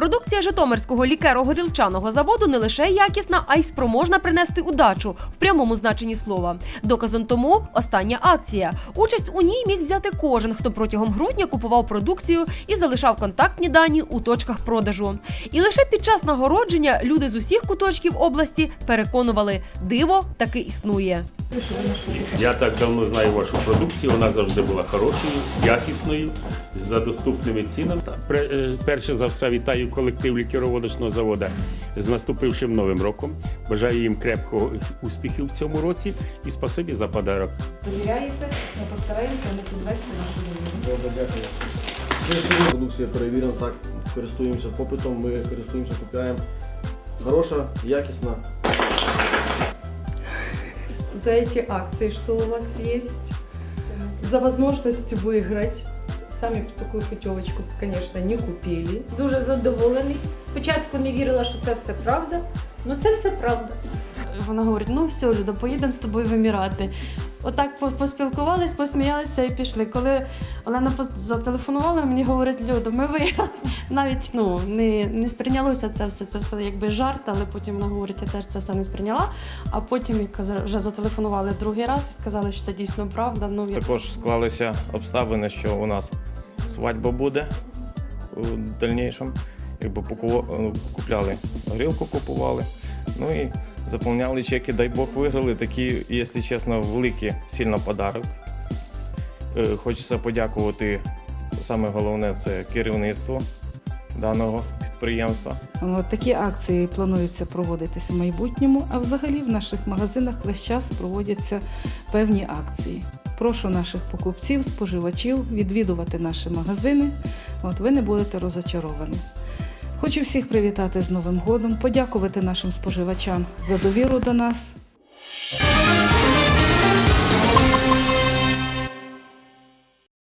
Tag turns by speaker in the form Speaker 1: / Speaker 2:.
Speaker 1: Продукція Житомирського лікеро-горілчаного заводу не лише якісна, а й спроможна принести удачу в прямому значенні слова. Доказом тому остання акція. Участь у ній міг взяти кожен, хто протягом грудня купував продукцію і залишав контактні дані у точках продажу. І лише під час нагородження люди з усіх куточків області переконували, диво таки існує.
Speaker 2: Я так давно знаю вашу продукцію, вона завжди була хорошою, якісною, за доступними цінами. Е, Перше за все вітаю колектив лікероводочного заводу з наступившим новим роком. Бажаю їм крепкого успіхів в цьому році і спасибі за подарок.
Speaker 3: Довіряєте, ми постараємося не підвести нашу довіру.
Speaker 4: Добре, дякую. Продукція перевірена, так, користуємося попитом, ми користуємося, купуємо. Хороша, якісна.
Speaker 3: За эти акции, что у вас есть, за возможность выиграть. Сами такую путевочку, конечно, не купили.
Speaker 5: дуже задоволений. Спочатку не вірила, що це все правда, але це все правда.
Speaker 6: Вона говорить: ну все, Люда, поїдемо з тобою вимірати. Отак по- поспілкувались, посміялися і пішли. Коли Олена зателефонувала, мені говорить, Люда, ми виграли. Навіть ну, не, не сприйнялося це все, це все якби жарт, але потім вона говорить, я теж це все не сприйняла. А потім вже зателефонували другий раз і сказали, що це дійсно правда. Ну, я
Speaker 7: Також склалися обставини, що у нас свадьба буде у дальнішому. Якби ну, купляли горілку, купували. Ну і заповняли чеки, дай Бог виграли. Такі, якщо чесно, великий сильно подарок. Е, Хочеться подякувати. Саме головне це керівництво даного підприємства.
Speaker 8: Такі акції плануються проводитися в майбутньому, а взагалі в наших магазинах весь час проводяться певні акції. Прошу наших покупців, споживачів відвідувати наші магазини. От ви не будете розочаровані. Хочу всіх привітати з Новим годом, подякувати нашим споживачам за довіру до нас.